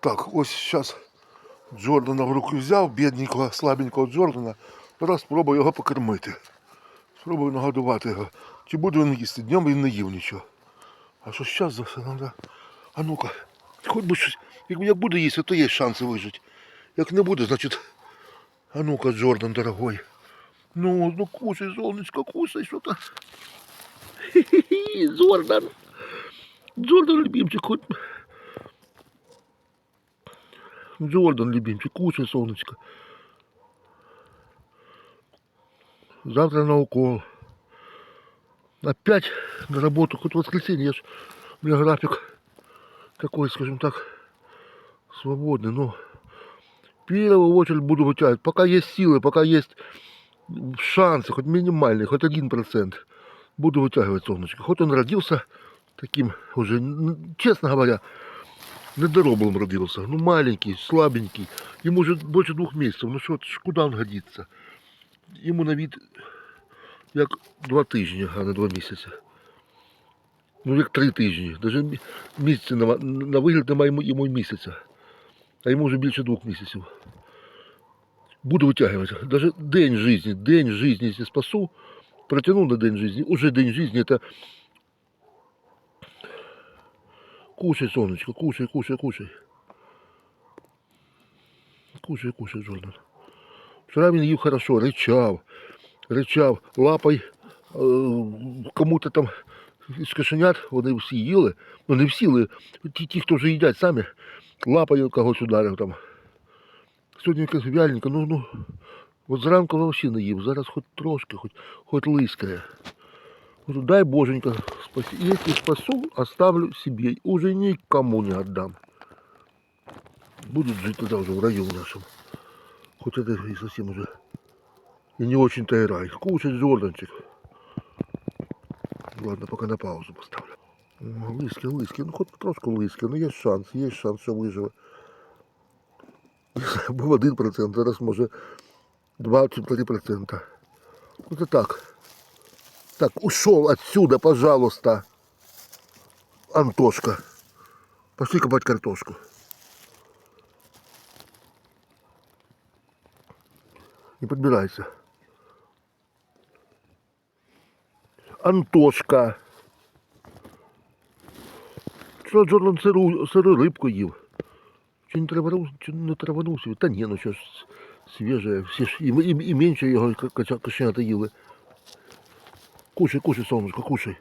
Так, ось зараз Джордана в руку взяв, бідненького, слабенького Джордана. Зараз спробую його покормити. Спробую нагодувати його. Чи буде він їсти? Днем він не їв нічого. А що зараз за все треба? А ну-ка, хоч би щось. Як, буде їсти, то є шанси вижити. Як не буде, значить. А ну-ка, Джордан, дорогой. Ну, ну кушай, солнышко, кушай что-то. Хе-хе-хе, Джордан. Джордан, любимчик, хоть... Джордан, любимчик, кушай, солнышко. Завтра на укол. Опять на работу, хоть воскресенье. Ж- У меня график такой, скажем так, свободный. Но в первую очередь буду вытягивать. Пока есть силы, пока есть шансы, хоть минимальные, хоть один процент. Буду вытягивать солнышко. Хоть он родился таким уже, честно говоря, недоробом родился. Ну, маленький, слабенький. Ему уже больше двух месяцев. Ну что, ж, куда он годится? Ему на вид як два тижні, а не два місяці. Ну, як три тижні. Мі- місяці на, на вигляд немає йому, йому місяця. А йому вже більше двох місяців. Буду витягувати. Даже день жизни, день если спасу, протяну на день жизни, уже день жизни это Кушай, солнышко, кушай, кушай, кушай. Кушай, кушай, Джордан. Вчора він їв хорошо, ричав, ричав, лапой е, кому-то там з кошенят, вони всі їли, ну не всі, але ті, ті, хто вже їдять самі, лапою когось ударив там. Сьогодні якась вяленька, ну, ну, от зранку взагалі не їв, зараз хоч трошки, хоч, хоч лискає. Говорю, дай боженька спаси. Если спасу, оставлю себе. Уже никому не отдам. Будут жить тогда уже в раю нашем. Хоть это и совсем уже и не очень-то и рай. Кушать Джорданчик. Ладно, пока на паузу поставлю. О, Лиски, лиски, ну хоть трошку лиски, ну є шанс, є шанс, що виживе. Був 1%, зараз може 2 чи 3%. Ну так. Так, ушел отсюда, пожалуйста. Антошка. Пошли копать картошку. Не подбирайся. Антошка. Що Джордан сиру, сиру рибку їв? Чи не траванув, чи не траванувся? Та ні, ну що ж свіже. Всі ж і, і, і менше його кача- кошенята їли. Кушай, кушай, солнышко, кушай.